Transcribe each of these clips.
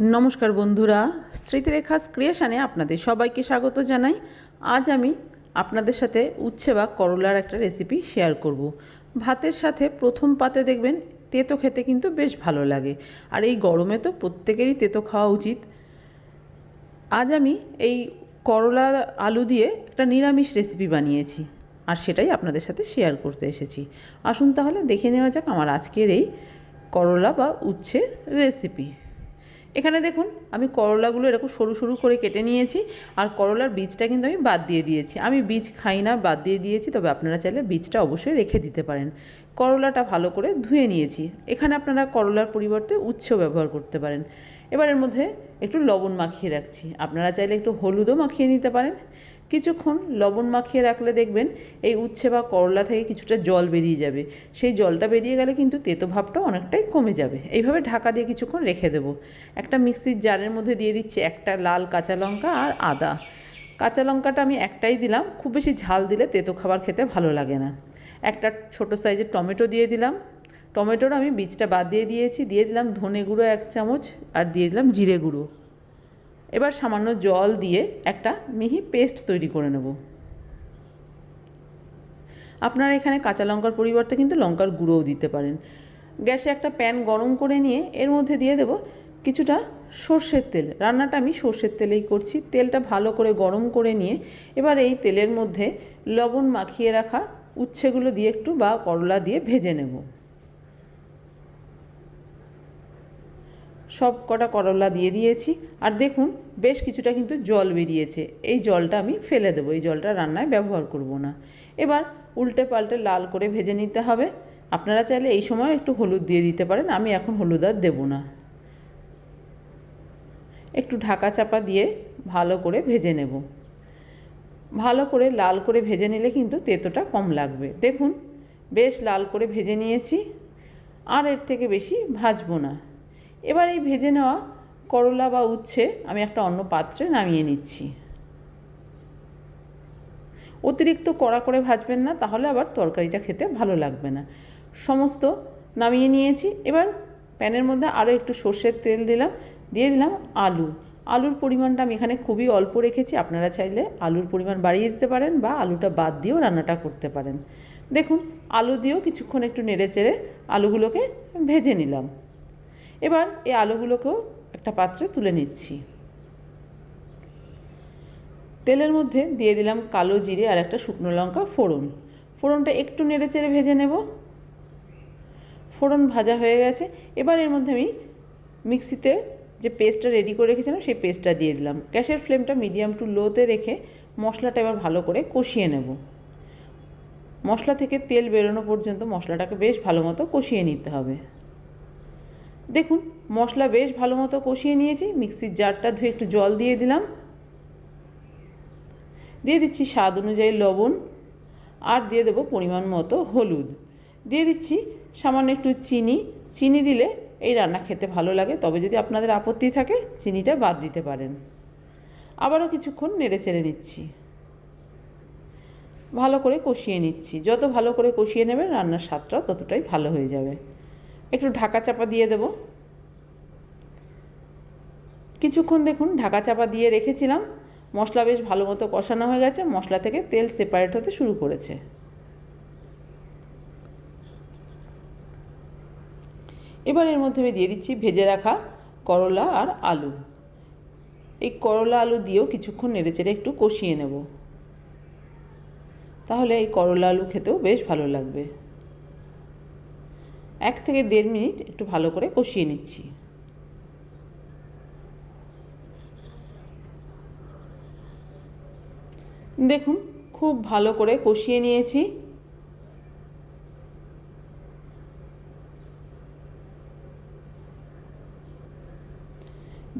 নমস্কার বন্ধুরা স্মৃতিরেখা ক্রিয়েশানে আপনাদের সবাইকে স্বাগত জানাই। আজ আমি আপনাদের সাথে উচ্ছে বা করলার একটা রেসিপি শেয়ার করব। ভাতের সাথে প্রথম পাতে দেখবেন তেতো খেতে কিন্তু বেশ ভালো লাগে। আর এই গরমে তো প্রত্যেকেরই তেতো খাওয়া উচিত। আজ আমি এই করলা আলু দিয়ে একটা নিরামিষ রেসিপি বানিয়েছি আর সেটাই আপনাদের সাথে শেয়ার করতে এসেছি। আসুন তাহলে দেখে নেওয়া যাক আমার আজকের এই করলা বা উচ্ছের রেসিপি এখানে দেখুন, আমি করলাগুলো এরকম সরু সরু করে কেটে নিয়েছি, আর করলার বীজটা কিন্তু আমি বাদ দিয়ে দিয়েছি। আমি বীজ খাই না, বাদ দিয়ে দিয়েছি, তবে আপনারা চাইলে বীজটা অবশ্যই রেখে দিতে পারেন। করলাটা ভালো করে ধুয়ে নিয়েছি। এখানে আপনারা করলার পরিবর্তে উচ্ছেও ব্যবহার করতে পারেন। এবার এর মধ্যে একটু লবণ মাখিয়ে রাখছি। আপনারা চাইলে একটু হলুদও মাখিয়ে নিতে পারেন। কিছুক্ষণ লবণ মাখিয়ে রাখলে দেখবেন এই উচ্ছে বা করলা থেকে কিছুটা জল বেরিয়ে যাবে। সেই জলটা বেরিয়ে গেলে কিন্তু তেতো ভাবটা অনেকটাই কমে যাবে। এইভাবে ঢাকা দিয়ে কিছুক্ষণ রেখে দেবো। একটা মিক্সির জারের মধ্যে দিয়ে দিচ্ছি একটা লাল কাঁচা লঙ্কা আর আদা। কাঁচা লঙ্কাটা আমি একটাই দিলাম। খুব বেশি ঝাল দিলে তেতো খাবার খেতে ভালো লাগে না। একটা ছোট সাইজের টমেটো দিয়ে দিলাম। টমেটোর আমি বীজটা বাদ দিয়ে দিয়েছি, দিয়ে দিলাম ধনে গুঁড়ো এক চামচ আর দিয়ে দিলাম জিরে গুঁড়ো। এবার সামান্য জল দিয়ে একটা মিহি পেস্ট তৈরি করে নেব। আপনারা এখানে কাঁচা লঙ্কার পরিবর্তে কিন্তু লঙ্কার গুঁড়োও দিতে পারেন। গ্যাসে একটা প্যান গরম করে নিয়ে এর মধ্যে দিয়ে দেব কিছুটা সর্ষের তেল। রান্নাটা আমি সর্ষের তেলেই করছি। তেলটা ভালো করে গরম করে নিয়ে এবার এই তেলের মধ্যে লবণ মাখিয়ে রাখা উচ্ছেগুলো দিয়ে একটু বা করলা দিয়ে ভেজে নেব। সব কটা করলা দিয়ে দিয়েছি। আর দেখুন, বেশ কিছুটা কিন্তু জল বেরিয়েছে। এই জলটা আমি ফেলে দেবো। এই জলটা রান্নায় ব্যবহার করব না। এবার উল্টে পাল্টে লাল করে ভেজে নিতে হবে। আপনারা চাইলে এই সময় একটু হলুদ দিয়ে দিতে পারেন। আমি এখন হলুদ আর দেবো না। একটু ঢাকা চাপা দিয়ে ভালো করে ভেজে নেব। ভালো করে লাল করে ভেজে নিলে কিন্তু তেতোটা কম লাগবে। দেখুন, বেশ লাল করে ভেজে নিয়েছি। আর এর থেকে বেশি ভাজবো না। এবার এই ভেজে নেওয়া করলা বা উচ্ছে আমি একটা অন্য পাত্রে নামিয়ে নিচ্ছি। অতিরিক্ত কড়া করে ভাজবেন না, তাহলে আবার তরকারিটা খেতে ভালো লাগবে না। সমস্ত নামিয়ে নিয়েছি। এবার প্যানের মধ্যে আরও একটু সর্ষের তেল দিলাম, দিয়ে দিলাম আলু। আলুর পরিমাণটা আমি এখানে খুবই অল্প রেখেছি, আপনারা চাইলে আলুর পরিমাণ বাড়িয়ে দিতে পারেন বা আলুটা বাদ দিয়েও রান্নাটা করতে পারেন। দেখুন, আলু দিয়েও কিছুক্ষণ একটু নেড়ে চেড়ে আলুগুলোকে ভেজে নিলাম। এবার এই আলুগুলোকেও একটা পাত্রে তুলে নিচ্ছি। তেলের মধ্যে দিয়ে দিলাম কালো জিরে আর একটা শুকনো লঙ্কা ফোড়ন। ফোড়নটা একটু নেড়ে চেড়ে ভেজে নেব। ফোড়ন ভাজা হয়ে গেছে। এবার এর মধ্যে আমি মিক্সিতে যে পেস্টটা রেডি করে রেখেছিলাম, সেই পেস্টটা দিয়ে দিলাম। গ্যাসের ফ্লেমটা মিডিয়াম টু লোতে রেখে মশলাটা এবার ভালো করে কষিয়ে নেব। মশলা থেকে তেল বেরোনো পর্যন্ত মশলাটাকে বেশ ভালো মতো কষিয়ে নিতে হবে। দেখুন, মশলা বেশ ভালো মতো কষিয়ে নিয়েছি। মিক্সির জারটা ধুয়ে একটু জল দিয়ে দিলাম। দিয়ে দিচ্ছি স্বাদ অনুযায়ী লবণ আর দিয়ে দেবো পরিমাণ মতো হলুদ। দিয়ে দিচ্ছি সামান্য একটু চিনি। চিনি দিলে এই রান্না খেতে ভালো লাগে, তবে যদি আপনাদের আপত্তি থাকে, চিনিটা বাদ দিতে পারেন। আবারও কিছুক্ষণ নেড়ে চেড়ে নিচ্ছি। ভালো করে কষিয়ে নিচ্ছি। যত ভালো করে কষিয়ে নেবেন, রান্নার স্বাদটাও ততটাই ভালো হয়ে যাবে। একটু ঢাকা চাপা দিয়ে দেব। কিছুক্ষণ দেখুন, ঢাকা চাপা দিয়ে রেখেছিলাম। মশলা বেশ ভালো মতো কষানো হয়ে গেছে, মশলা থেকে তেল সেপারেট হতে শুরু করেছে। এবার এর মধ্যে আমি দিয়ে দিচ্ছি ভেজে রাখা করলা আর আলু। এই করলা আলু দিয়েও কিছুক্ষণ নেড়েচেড়ে একটু কষিয়ে নেব। তাহলে এই করলা আলু খেতেও বেশ ভালো লাগবে। এক থেকে দেড় মিনিট একটু ভালো করে কষিয়ে নিচ্ছি। দেখুন, খুব ভালো করে কষিয়ে নিয়েছি।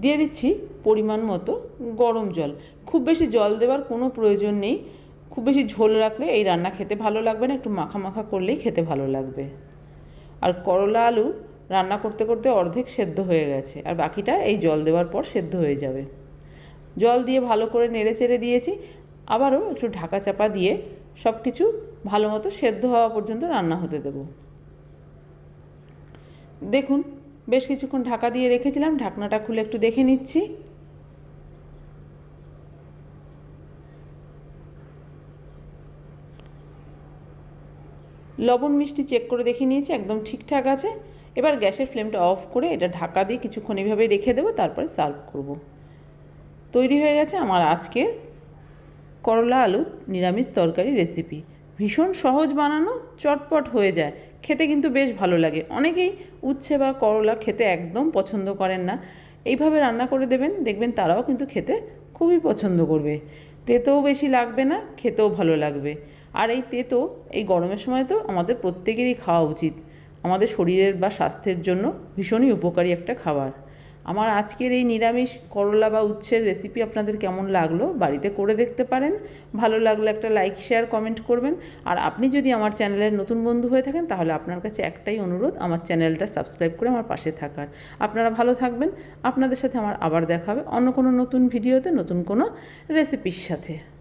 দিয়ে দিচ্ছি পরিমাণ মতো গরম জল। খুব বেশি জল দেওয়ার কোনো প্রয়োজন নেই। খুব বেশি ঝোল রাখলে এই রান্না খেতে ভালো লাগবে না, একটু মাখা মাখা করলেই খেতে ভালো লাগবে। আর করলা আলু রান্না করতে করতে অর্ধেক সেদ্ধ হয়ে গেছে, আর বাকিটা এই জল দেওয়ার পর সেদ্ধ হয়ে যাবে। জল দিয়ে ভালো করে নেড়ে চেড়ে দিয়েছি, আবারও একটু ঢাকা চাপা দিয়ে সব কিছু ভালো মতো সেদ্ধ হওয়া পর্যন্ত রান্না হতে দেব। দেখুন, বেশ কিছুক্ষণ ঢাকা দিয়ে রেখেছিলাম, ঢাকনাটা খুলে একটু দেখে নিচ্ছি। লবণ মিষ্টি চেক করে দেখে নিয়েছি, একদম ঠিকঠাক আছে। এবার গ্যাসের ফ্লেমটা অফ করে এটা ঢাকা দিয়ে কিছুক্ষণ এভাবে রেখে দেবো, তারপরে সার্ভ করব। তৈরি হয়ে গেছে আমার আজকের করলা আলু নিরামিষ তরকারি রেসিপি ভীষণ সহজ বানানো, চটপট হয়ে যায়। খেতে কিন্তু বেশ ভালো লাগে। অনেকেই উচ্ছে বা করলা খেতে একদম পছন্দ করেন না। এইভাবে রান্না করে দেবেন, দেখবেন তারাও কিন্তু খেতে খুবই পছন্দ করবে। তেতেও বেশি লাগবে না, খেতেও ভালো লাগবে। আর এই তেতো, এই গরমের সময় তো আমাদের প্রত্যেকেরই খাওয়া উচিত। আমাদের শরীরের বা স্বাস্থ্যের জন্য ভীষণই উপকারী একটা খাবার। আমার আজকের এই নিরামিষ করলা বা উচ্ছের রেসিপি আপনাদের কেমন লাগল বাড়িতে করে দেখতে পারেন। ভালো লাগলে একটা লাইক শেয়ার কমেন্ট করবেন। আর আপনি যদি আমার চ্যানেলের নতুন বন্ধু হয়ে থাকেন তাহলে আপনার কাছে একটাই অনুরোধ, আমার চ্যানেলটা সাবস্ক্রাইব করে আমার পাশে থাকার। আপনারা ভালো থাকবেন। আপনাদের সাথে আমার আবার দেখা হবে অন্য কোনো নতুন ভিডিওতে নতুন কোনো রেসিপির সাথে।